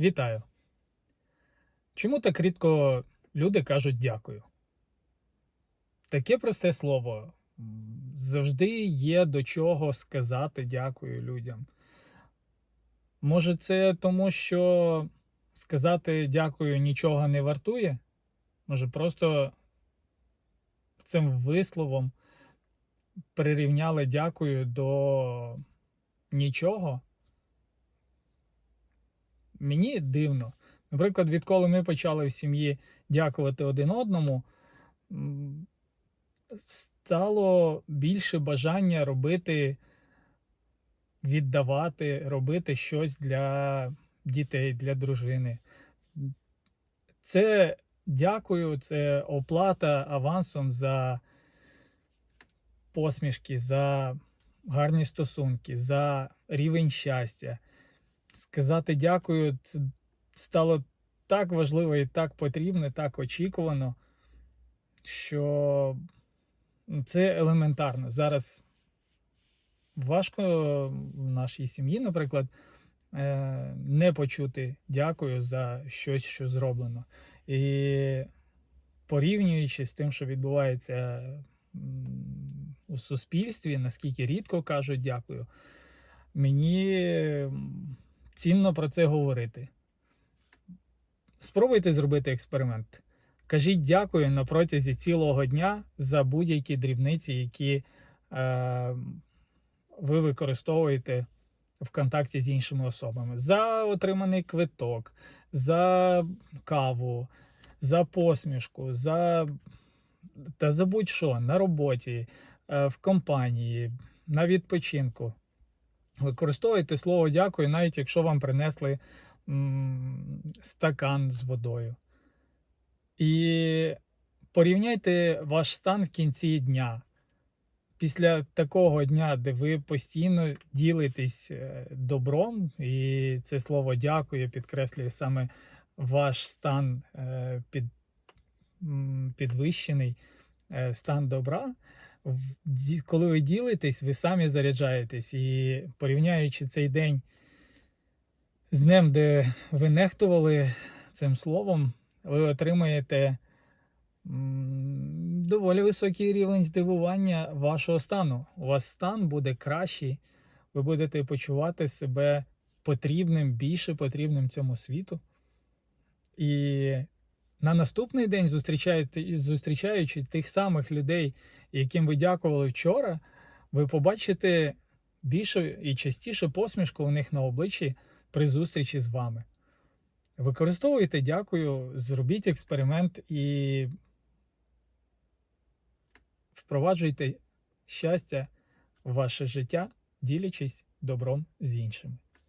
Вітаю! Чому так рідко люди кажуть дякую? Таке просте слово. Завжди є до чого сказати дякую людям. Може, це тому, що сказати дякую нічого не вартує? Може, просто цим висловом прирівняли дякую до нічого? Мені дивно. Наприклад, відколи ми почали в сім'ї дякувати один одному, стало більше бажання робити, віддавати, робити щось для дітей, для дружини. Це дякую, це оплата авансом за посмішки, за гарні стосунки, за рівень щастя. Сказати дякую, це стало так важливо і так потрібно, так очікувано, що це елементарно. Зараз важко в нашій сім'ї, наприклад, е, не почути дякую за щось, що зроблено. І порівнюючи з тим, що відбувається у суспільстві, наскільки рідко кажуть дякую, мені цінно про це говорити. Спробуйте зробити експеримент. Кажіть дякую на протязі цілого дня за будь-які дрібниці, які е, ви використовуєте в контакті з іншими особами. За отриманий квиток, за каву, за посмішку, за та за будь-що на роботі, е, в компанії, на відпочинку. Використовуйте слово дякую, навіть якщо вам принесли стакан з водою. І порівняйте ваш стан в кінці дня. Після такого дня, де ви постійно ділитесь е, добром, і це слово дякую підкреслює саме ваш стан е, під, підвищений, е, стан добра. Коли ви ділитесь, ви самі заряджаєтесь. І порівняючи цей день з днем, де ви нехтували цим словом, ви отримаєте доволі високий рівень здивування вашого стану. У вас стан буде кращий, ви будете почувати себе потрібним, більше потрібним цьому світу. І на наступний день, зустрічаючи тих самих людей, яким ви дякували вчора, ви побачите більше і частіше посмішку у них на обличчі при зустрічі з вами. Використовуйте, дякую, зробіть експеримент і впроваджуйте щастя в ваше життя, ділячись добром з іншими.